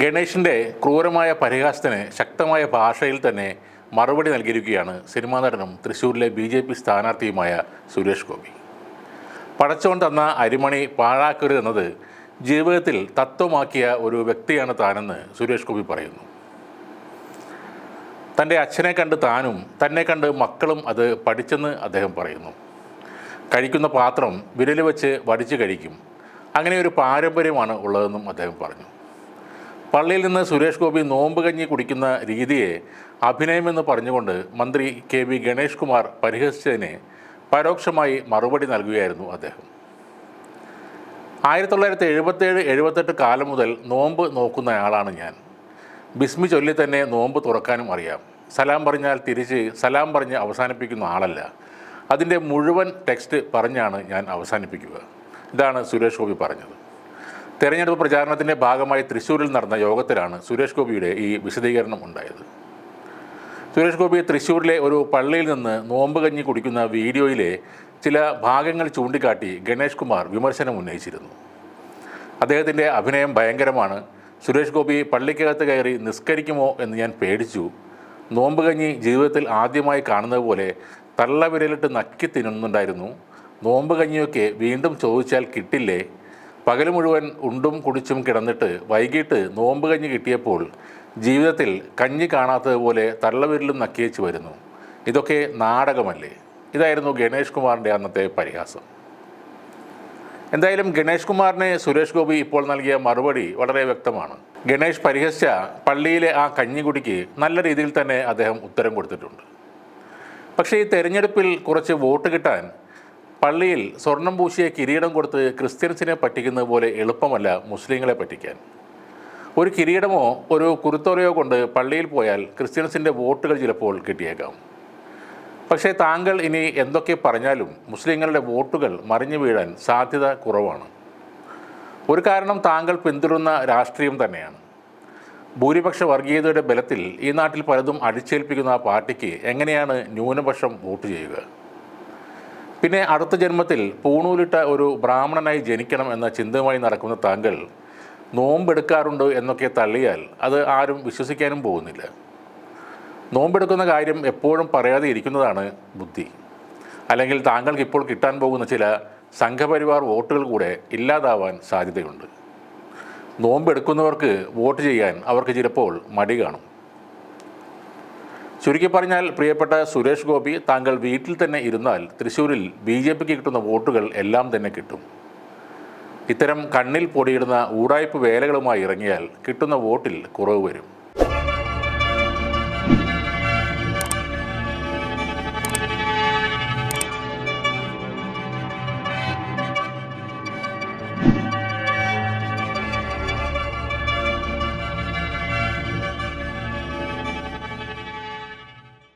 ഗണേഷിന്റെ ക്രൂരമായ പരിഹാസത്തിന് ശക്തമായ ഭാഷയിൽ തന്നെ മറുപടി നൽകിയിരിക്കുകയാണ് സിനിമാ നടനും തൃശ്ശൂരിലെ ബി ജെ പി സ്ഥാനാർത്ഥിയുമായ സുരേഷ് ഗോപി. പടച്ചോൻ തന്ന അരിമണി പാഴാക്കരുതെന്നത് ജീവിതത്തിൽ തത്വമാക്കിയ ഒരു വ്യക്തിയാണ് താനെന്ന് സുരേഷ് ഗോപി പറയുന്നു. തന്റെ അച്ഛനെ കണ്ട് താനും തന്നെ കണ്ട് മക്കളും അത് പഠിച്ചെന്ന് അദ്ദേഹം പറയുന്നു. കഴിക്കുന്ന പാത്രം വിരൽ വെച്ച് വടിച്ച് കഴിക്കും. അങ്ങനെ ഒരു പാരമ്പര്യമാണ് ഉള്ളതെന്നും അദ്ദേഹം പറഞ്ഞു. പള്ളിയിൽ നിന്ന് സുരേഷ് ഗോപി നോമ്പ് കഞ്ഞി കുടിക്കുന്ന രീതിയെ അഭിനയമെന്ന് പറഞ്ഞുകൊണ്ട് മന്ത്രി കെ വി ഗണേഷ് കുമാർ പരിഹസിച്ചതിനെ പരോക്ഷമായി മറുപടി നൽകുകയായിരുന്നു അദ്ദേഹം. ആയിരത്തി തൊള്ളായിരത്തി എഴുപത്തേഴ് എഴുപത്തെട്ട് കാലം മുതൽ നോമ്പ് നോക്കുന്നയാളാണ് ഞാൻ. ബിസ്മി ചൊല്ലി തന്നെ നോമ്പ് തുറക്കാനും അറിയാം. സലാം പറഞ്ഞാൽ തിരിച്ച് സലാം പറഞ്ഞ് അവസാനിപ്പിക്കുന്ന ആളല്ല. അതിന്റെ മുഴുവൻ ടെക്സ്റ്റ് പറഞ്ഞാണ് ഞാൻ അവസാനിപ്പിക്കുക. ഇതാണ് സുരേഷ് ഗോപി പറഞ്ഞത്. തെരഞ്ഞെടുപ്പ് പ്രചാരണത്തിന്റെ ഭാഗമായി തൃശ്ശൂരിൽ നടന്ന യോഗത്തിലാണ് സുരേഷ് ഗോപിയുടെ ഈ വിശദീകരണം ഉണ്ടായത്. സുരേഷ് ഗോപി തൃശ്ശൂരിലെ ഒരു പള്ളിയിൽ നിന്ന് നോമ്പ് കഞ്ഞി കുടിക്കുന്ന വീഡിയോയിലെ ചില ഭാഗങ്ങൾ ചൂണ്ടിക്കാട്ടി ഗണേഷ് കുമാർ വിമർശനം ഉന്നയിച്ചിരുന്നു. അദ്ദേഹത്തിന്റെ അഭിനയം ഭയങ്കരമാണ്. സുരേഷ് ഗോപി പള്ളിക്കകത്ത് കയറി നിസ്കരിക്കുമോ എന്ന് ഞാൻ പേടിച്ചു. നോമ്പ് കഞ്ഞി ജീവിതത്തിൽ ആദ്യമായി കാണുന്നത് പോലെ തള്ളവിരലിട്ട് നക്കി തിന്നുന്നുണ്ടായിരുന്നു. നോമ്പ് കഞ്ഞിയൊക്കെ വീണ്ടും ചോദിച്ചാൽ കിട്ടില്ലേ? പകൽ മുഴുവൻ ഉണ്ടും കുടിച്ചും കിടന്നിട്ട് വൈകിട്ട് നോമ്പ് കഞ്ഞി കിട്ടിയപ്പോൾ ജീവിതത്തിൽ കഞ്ഞി കാണാത്തതുപോലെ തള്ളവിരലും നക്കിയേച്ച് വരുന്നു. ഇതൊക്കെ നാടകമല്ലേ? ഇതായിരുന്നു ഗണേഷ് കുമാറിന്റെ അന്നത്തെ പരിഹാസം. എന്തായാലും ഗണേഷ് കുമാറിനെ സുരേഷ് ഗോപി ഇപ്പോൾ നൽകിയ മറുപടി വളരെ വ്യക്തമാണ്. ഗണേഷ് പരിഹസിച്ച പള്ളിയിലെ ആ കഞ്ഞിക്കുടിക്ക് നല്ല രീതിയിൽ തന്നെ അദ്ദേഹം ഉത്തരം കൊടുത്തിട്ടുണ്ട്. പക്ഷേ ഈ തെരഞ്ഞെടുപ്പിൽ കുറച്ച് വോട്ട് കിട്ടാൻ പള്ളിയിൽ സ്വർണം പൂശിയ കിരീടം കൊടുത്ത് ക്രിസ്ത്യൻസിനെ പറ്റിക്കുന്നത് പോലെ എളുപ്പമല്ല മുസ്ലിങ്ങളെ പറ്റിക്കാൻ. ഒരു കിരീടമോ ഒരു കുരുത്തോലയോ കൊണ്ട് പള്ളിയിൽ പോയാൽ ക്രിസ്ത്യൻസിന്റെ വോട്ടുകൾ ചിലപ്പോൾ കിട്ടിയേക്കാം. പക്ഷേ താങ്കൾ ഇനി എന്തൊക്കെ പറഞ്ഞാലും മുസ്ലിങ്ങളുടെ വോട്ടുകൾ മറിഞ്ഞു വീഴാൻ സാധ്യത കുറവാണ്. ഒരു കാരണം താങ്കൾ പിന്തുടരുന്ന രാഷ്ട്രീയം തന്നെയാണ്. ഭൂരിപക്ഷ വർഗീയതയുടെ ബലത്തിൽ ഈ നാട്ടിൽ പലതും അടിച്ചേൽപ്പിക്കുന്ന ആ പാർട്ടിക്ക് എങ്ങനെയാണ് ന്യൂനപക്ഷം വോട്ട് ചെയ്യുക? പിന്നെ അടുത്ത ജന്മത്തിൽ പൂണൂലിട്ട ഒരു ബ്രാഹ്മണനായി ജനിക്കണം എന്ന ചിന്തയുമായി നടക്കുന്ന താങ്കൾ നോമ്പെടുക്കാറുണ്ട് എന്നൊക്കെ തള്ളിയാൽ അത് ആരും വിശ്വസിക്കാനും പോകുന്നില്ല. നോമ്പെടുക്കുന്ന കാര്യം എപ്പോഴും പറയാതെ ഇരിക്കുന്നതാണ് ബുദ്ധി. അല്ലെങ്കിൽ താങ്കൾക്ക് ഇപ്പോൾ കിട്ടാൻ പോകുന്ന ചില സംഘപരിവാർ വോട്ടുകൾ കൂടെ ഇല്ലാതാവാൻ സാധ്യതയുണ്ട്. നോമ്പെടുക്കുന്നവർക്ക് വോട്ട് ചെയ്യാൻ അവർക്ക് ചിലപ്പോൾ മടി കാണും. ചുരുക്കി പറഞ്ഞാൽ പ്രിയപ്പെട്ട സുരേഷ് ഗോപി താങ്കൾ വീട്ടിൽ തന്നെ ഇരുന്നാൽ തൃശ്ശൂരിൽ ബി ജെ പിക്ക് കിട്ടുന്ന വോട്ടുകൾ എല്ലാം തന്നെ കിട്ടും. ഇത്തരം കണ്ണിൽ പൊടിയിടുന്ന ഊടായ്പ് വേലകളുമായി ഇറങ്ങിയാൽ കിട്ടുന്ന വോട്ടിൽ കുറവ് വരും.